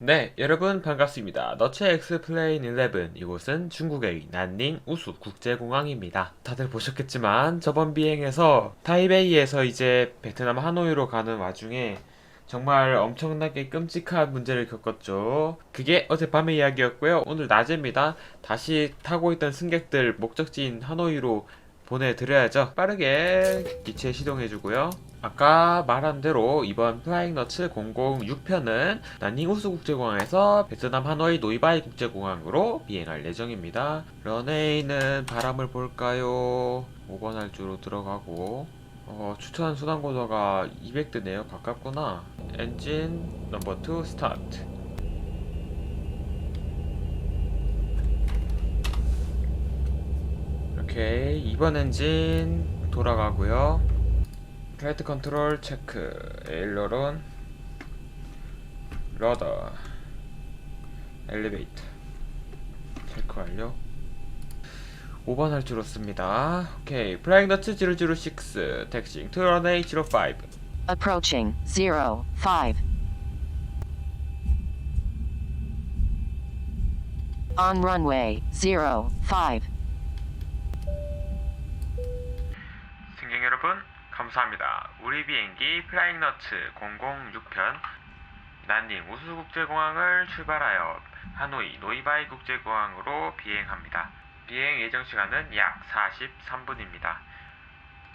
네, 여러분 반갑습니다. 너체 엑스플레인 11 이곳은 중국의 난닝 우수 국제공항입니다. 다들 보셨겠지만 저번 비행에서 타이베이에서 이제 베트남 하노이로 가는 와중에 정말 엄청나게 끔찍한 문제를 겪었죠. 그게 어젯밤의 이야기였고요. 오늘 낮입니다. 다시 타고 있던 승객들 목적지인 하노이로 보내드려야죠. 빠르게 기체 시동해주고요. 아까 말한 대로 이번 플라잉 너츠 006편은 난닝 호수 국제공항에서 베트남 하노이 노이바이 국제공항으로 비행할 예정입니다. 런웨이는 바람을 볼까요? 5번 할주로 들어가고 어, 추천 순환 고도가 200대네요. 가깝구나. 엔진 넘버 2 스타트. 오케이 2번 엔진 돌아가고요. 플라이트 컨트롤 체크 에일러론 러더 엘리베이터 체크 완료 5번 할 줄 없습니다. 오케이. 플라잉 너츠 006 택싱 투런웨이 05 approaching 05 on runway 05 감사합니다. 우리 비행기 플라잉 너츠 006편 난닝 우수국제공항을 출발하여 하노이 노이바이 국제공항으로 비행합니다. 비행 예정 시간은 약 43분입니다.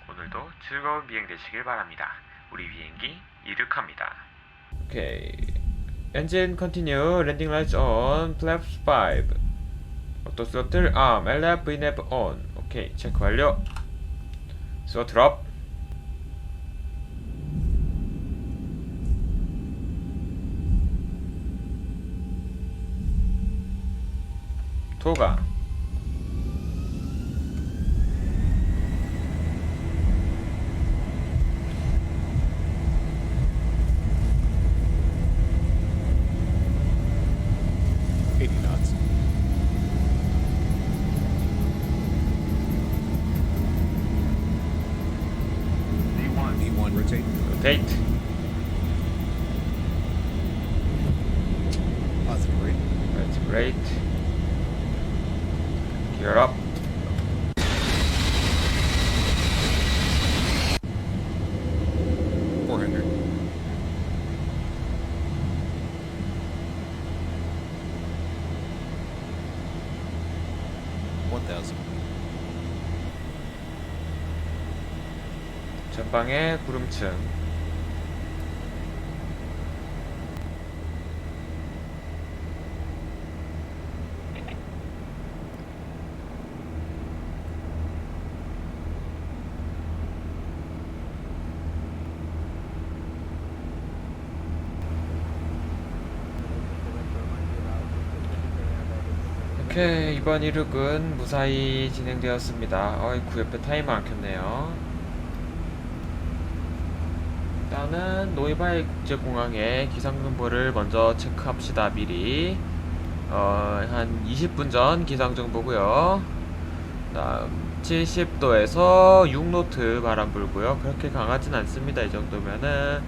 오늘도 즐거운 비행 되시길 바랍니다. 우리 비행기 이륙합니다. 오케이. 엔진 컨티뉴 랜딩 라이트 온 플랩스 5 오토 스로틀 암 LF VNAV 온. 오케이 체크 완료. 스로 드롭 도가 Eighty knots. D1 rotate. 로테이트 Thousand. 전방에 구름층. 오케이 이번 이륙은 무사히 진행되었습니다. 어이구 옆에 타이머 안 켰네요. 일단은 노이바이 국제공항의 기상 정보를 먼저 체크합시다 미리. 어, 한 20분 전 기상 정보고요. 다음 70도에서 6노트 바람 불고요. 그렇게 강하진 않습니다 이 정도면은.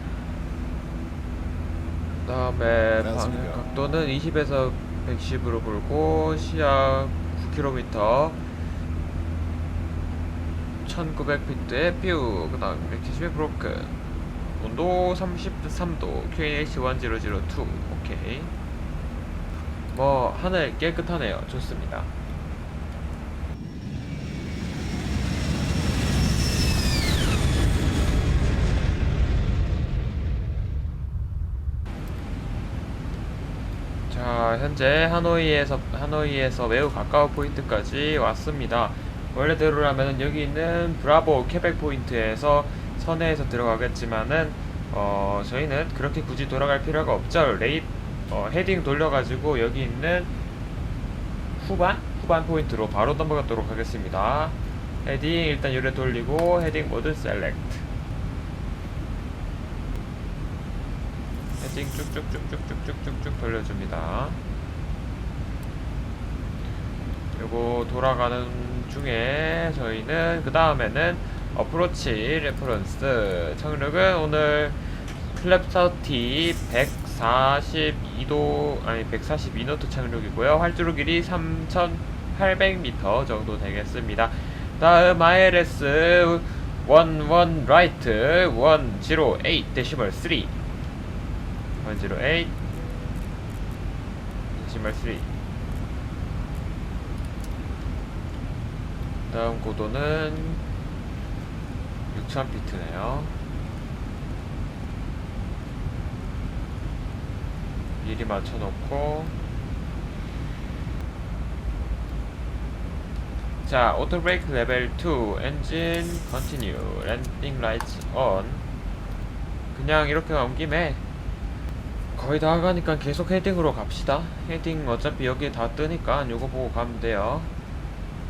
그 다음에 방향 각도는 20에서 110으로 불고 시야 9km 1900피트의 뷰. 그 다음 170의 브로큰 온도 33도. QNH1002 오케이. 뭐 하늘 깨끗하네요. 좋습니다 자 현재 하노이에서 하노이에서 매우 가까운 포인트까지 왔습니다. 원래대로라면 여기 있는 브라보 케벡 포인트에서 선회에서 들어가겠지만은 어 저희는 그렇게 굳이 돌아갈 필요가 없죠. 레이 어, 헤딩 돌려가지고 여기 있는 후반? 후반 포인트로 바로 넘어가도록 하겠습니다. 헤딩 일단 요래 돌리고 헤딩 모드 셀렉트 헤딩 쭉쭉쭉쭉쭉쭉쭉 돌려줍니다 요거 돌아가는 중에 저희는 그 다음에는 어프로치 레퍼런스 청력은 오늘 클랩 30 100 142도 아니 142노트 착륙이고요. 활주로 길이 3,800m 정도 되겠습니다. 다음 ILS 11 right 108 데시멀 3 108 데시멀 3 다음 고도는 6000피트네요. 미리 맞춰놓고. 자 오토 브레이크 레벨 2 엔진 컨티뉴 랜딩 라이트 온 그냥 이렇게 온 김에 거의 다 가니까 계속 헤딩으로 갑시다. 헤딩 어차피 여기 다 뜨니까 요거 보고 가면 돼요.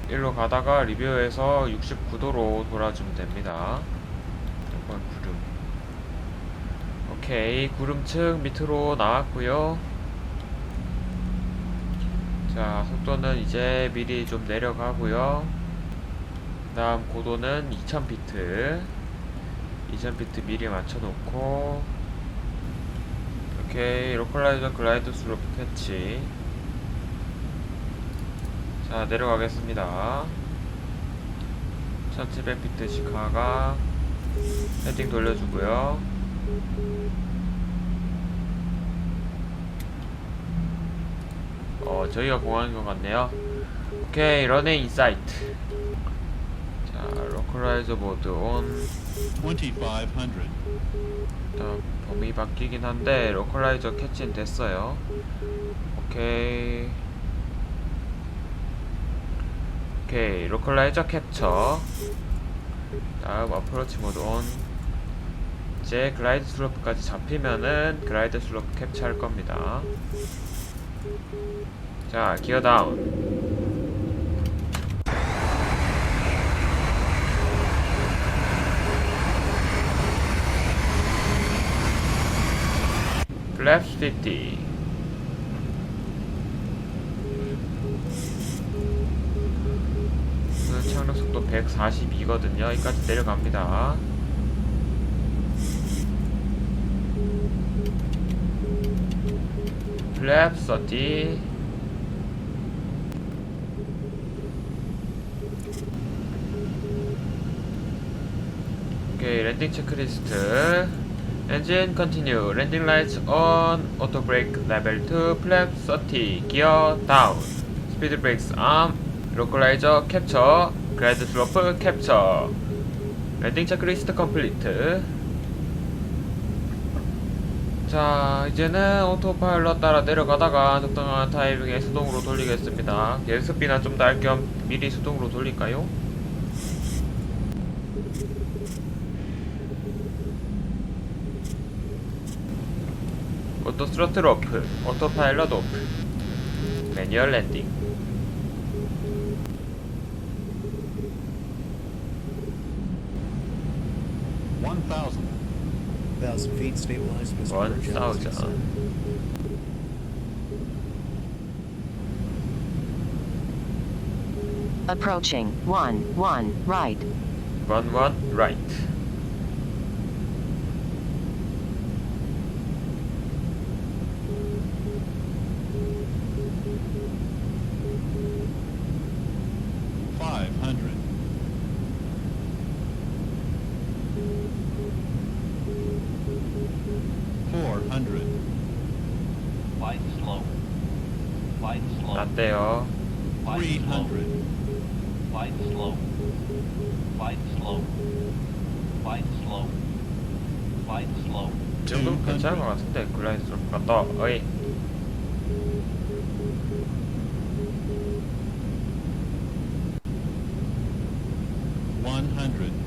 일로 가다가 리뷰에서 69도로 돌아주면 됩니다. 이건 구름. 오케이. 구름층 밑으로 나왔고요. 자 속도는 이제 미리 좀 내려가고요. 다음 고도는 2000피트. 2000피트 미리 맞춰놓고 오케이 로컬라이저 글라이드 스로프 캐치. 자 내려가겠습니다. 1700피트 시카가 헤딩 돌려주고요. 어 저희가 공항인 것 같네요. 오케이 러닝 인사이트. 자 로컬라이저 모드 온 2500. 일단 범위 바뀌긴 한데 로컬라이저 캐치는 됐어요. 오케이. 오케이 로컬라이저 캡처. 다음 어프로치 모드 온. 이제 글라이드 슬로프까지 잡히면은 글라이드 슬로프 캡처할 겁니다. 자 기어 다운 플랩 50 오늘 착륙 속도 142거든요. 여기까지 내려갑니다. 30 오케이 랜딩 체크리스트 엔진 컨티뉴 랜딩 라이트 온 오토 브레이크 레벨 2 플랩 30 기어 다운 스피드 브레이크스 암 로컬라이저 캡처 그라이드 슬로프 캡처 랜딩 체크리스트 컴플리트 자 이제는 오토파일럿 따라 내려가다가 적당한 타이밍에 수동으로 돌리겠습니다. 연습비나 좀더할겸 미리 수동으로 돌릴까요? 오토 스로틀 오프 오토파일럿 오프 매뉴얼 랜딩 One thousand. Thousand feet stabilized, Mr. One Burgess. thousand. Approaching. 1 1 right. One one right 안 돼요 Flight Three slow. hundred. Flight slow. Flight slow. Flight slow. Flight slow. 이 정도면 괜찮은 것 같은데 글라이드 좀 갔다 어이 One hundred.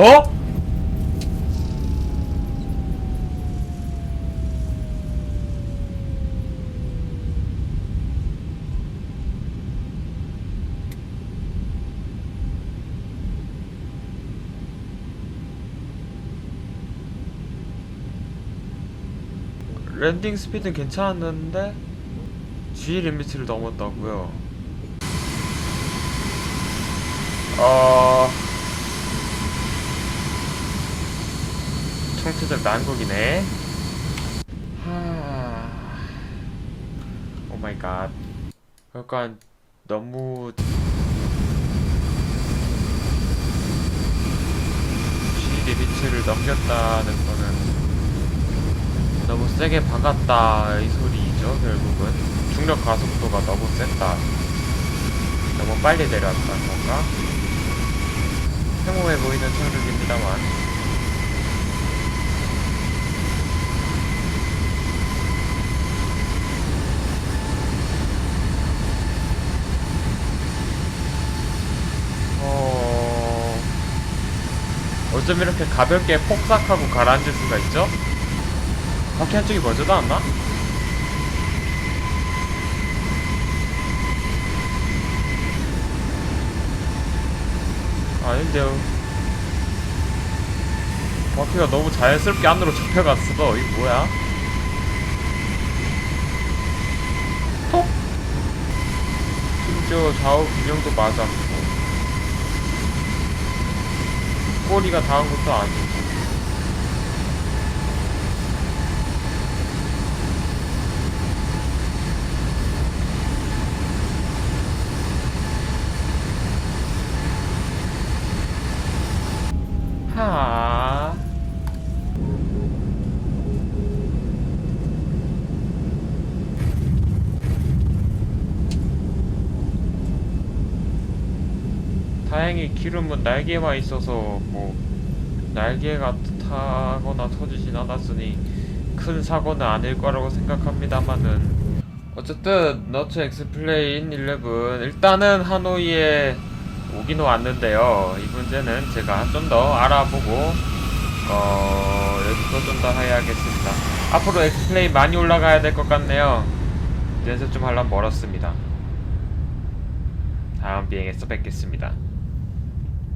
어? 랜딩 스피드는 괜찮았는데 G 리미트를 넘었다고요 어 총체적 난국이네 하. 오마이갓. 약간 너무 G 리미트를 넘겼다는 거는 너무 세게 박았다 이 소리죠 결국은. 중력 가속도가 너무 셌다. 너무 빨리 내려왔다는 건가? 평범해 보이는 착륙입니다만 어... 어쩜 이렇게 가볍게 폭삭하고 가라앉을 수가 있죠? 바퀴 한쪽이 먼저도 않나? 아닌데요. 바퀴가 너무 자연스럽게 안으로 접혀갔어. 이게 뭐야? 톡! 심지어 좌우 균형도 맞았고. 꼬리가 닿은 것도 아니고. 하. 다행히 기름은 날개만 있어서 뭐 날개가 타거나 터지진 않았으니 큰 사고는 아닐 거라고 생각합니다만은 어쨌든 너츠 엑스플레인 11 일단은 하노이에 오긴 왔는데요. 이 문제는 제가 좀 더 알아보고 어 연습도 좀더 해야겠습니다. 앞으로 엑스플레인 많이 올라가야 될 것 같네요. 연습 좀 하려면 멀었습니다. 다음 비행에서 뵙겠습니다.